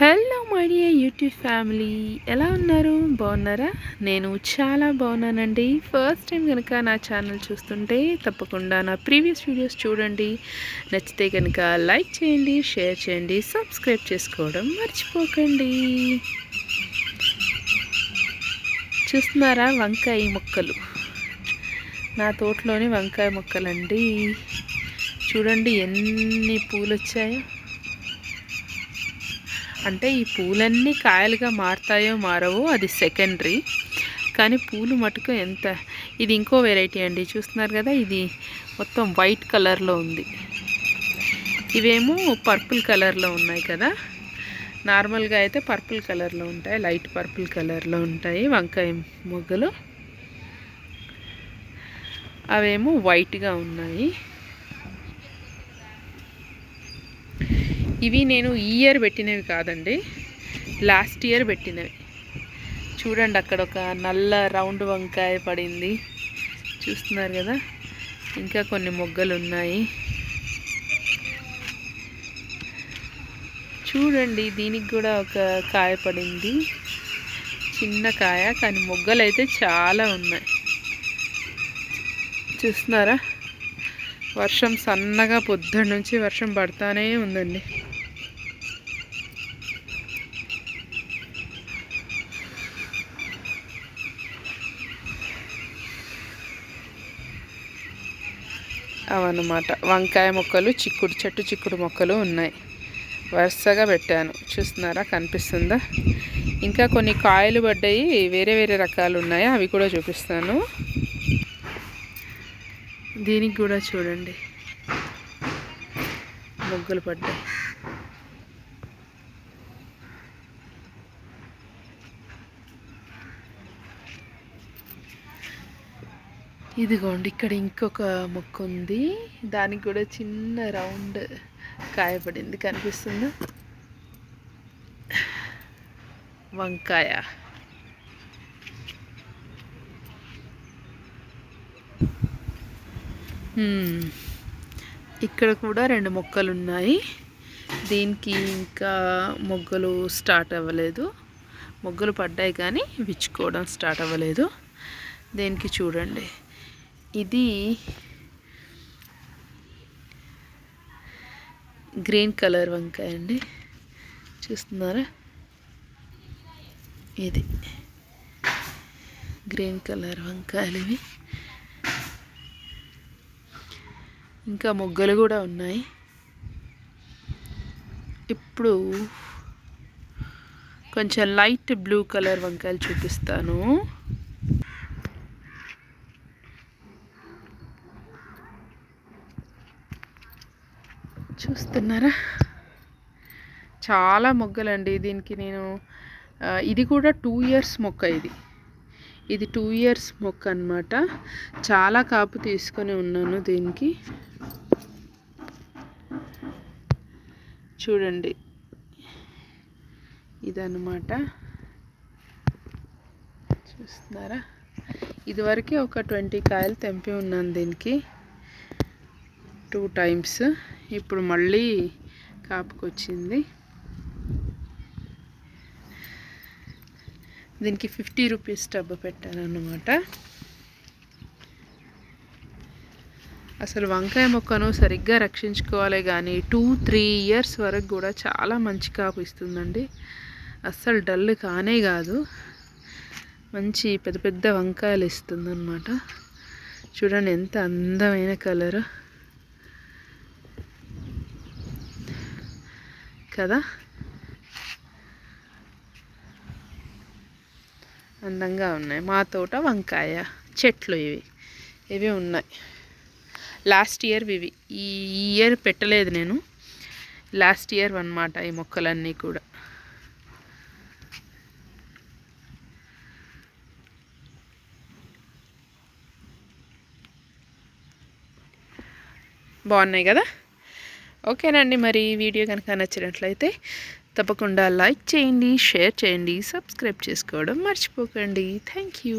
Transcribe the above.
Hello my dear YouTube family. ఎలా ఉన్నారు? బాగున్నారా? నేను చాలా బాగున్నానండి. ఫస్ట్ టైం కనుక నా ఛానల్ చూస్తుంటే తప్పకుండా నా ప్రీవియస్ వీడియోస్ చూడండి. నచ్చితే కనుక లైక్ చేయండి షేర్ చేయండి సబ్స్క్రైబ్ చేసుకోవడం మర్చిపోకండి. చూస్తున్నారా? వంకాయ మొక్కలు. నా తోటలోని వంకాయ మొక్కలండి. చూడండి ఎన్ని పూలు వచ్చాయో అంటే ఈ పూలన్నీ కాయలుగా మారుతాయో మారవో అది సెకండరీ. కానీ పూలు మటుకు ఎంత? ఇది ఇంకో వెరైటీ అండి. చూస్తున్నారు కదా ఇది మొత్తం వైట్ కలర్లో ఉంది. ఇవేమో పర్పుల్ కలర్లో ఉన్నాయి కదా. నార్మల్గా అయితే పర్పుల్ కలర్లో ఉంటాయి లైట్ పర్పుల్ కలర్లో ఉంటాయి వంకాయ మొగ్గలు. అవేమో వైట్గా ఉన్నాయి. ఇవి నేను ఈ ఇయర్ పెట్టినవి కాదండి. లాస్ట్ ఇయర్ పెట్టినవి. చూడండి అక్కడ ఒక నల్ల రౌండ్ వంకాయ పడింది. చూస్తున్నారు కదా? ఇంకా కొన్ని మొగ్గలు ఉన్నాయి. చూడండి దీనికి కూడా ఒక కాయ పడింది. చిన్న కాయ కానీ మొగ్గలు అయితే చాలా ఉన్నాయి. చూస్తున్నారా? వర్షం సన్నగా పొద్దున్న నుంచి వర్షం పడతానే ఉందండి. అవన్నమాట. వంకాయ మొక్కలు చిక్కుడు చెట్టు చిక్కుడు మొక్కలు ఉన్నాయి. వరుసగా పెట్టాను. చూస్తున్నారా? కనిపిస్తుందా? ఇంకా కొన్ని కాయలు పడ్డాయి. వేరే వేరే రకాలు ఉన్నాయి. అవి కూడా చూపిస్తాను. దీనికి కూడా చూడండి. మొగ్గలు పడ్డాయి. ఇదిగోండి ఇక్కడ ఇంకొక మొక్క ఉంది. దానికి కూడా చిన్న రౌండ్ కాయపడింది. కనిపిస్తుందా? వంకాయ. ఇక్కడ కూడా రెండు మొక్కలు ఉన్నాయి దీనికి ఇంకా మొగ్గలు స్టార్ట్ అవ్వలేదు. మొగ్గలు పడ్డాయి కానీ విచ్చుకోవడం స్టార్ట్ అవ్వలేదు. దీనికి చూడండి. ఇది గ్రీన్ కలర్ వంకాయ అండి. చూస్తున్నారా? ఇది గ్రీన్ కలర్ వంకాయలు ఇవి. ఇంకా మొగ్గలు కూడా ఉన్నాయి. ఇప్పుడు కొంచెం లైట్ బ్లూ కలర్ వంకాయలు చూపిస్తాను. చూస్తున్నారా? చాలా మొగ్గలండి దీనికి నేను ఇది కూడా టూ ఇయర్స్ మొక్క ఇది. ఇది టూ ఇయర్స్ మొక్క అనమాట చాలా కాపు తీసుకొని ఉన్నాను దీనికి. చూడండి. ఇదన్నమాట. చూస్తున్నారా? ఇదివరకే ఒక ట్వంటీ కాయలు తెంపి ఉన్నాను దీనికి. టూ టైమ్స్ ఇప్పుడు మళ్ళీ కాపుకొచ్చింది. దీనికి ఫిఫ్టీ రూపీస్ టబ్బు పెట్టాను అన్నమాట అసలు వంకాయ మొక్కను సరిగ్గా రక్షించుకోవాలి కానీ టూ త్రీ ఇయర్స్ వరకు కూడా చాలా మంచి కాపు ఇస్తుందండి. అస్సలు డల్ కానే కాదు. మంచి పెద్ద పెద్ద వంకాయలు ఇస్తుందన్నమాట. చూడండి ఎంత అందమైన కలర్. కదా? అందంగా ఉన్నాయి. మా తోట వంకాయ చెట్లు ఇవి. ఇవి ఉన్నాయి. లాస్ట్ ఇయర్ ఇవి. ఈ ఇయర్ పెట్టలేదు నేను. లాస్ట్ ఇయర్ అనమాట ఈ మొక్కలన్నీ కూడా. బాగున్నాయి కదా? ఓకేనండి మరి వీడియో కనుక నచ్చినట్లయితే తప్పకుండా లైక్ చేయండి షేర్ చేయండి సబ్స్క్రైబ్ చేసుకోవడం మర్చిపోకండి. Thank you.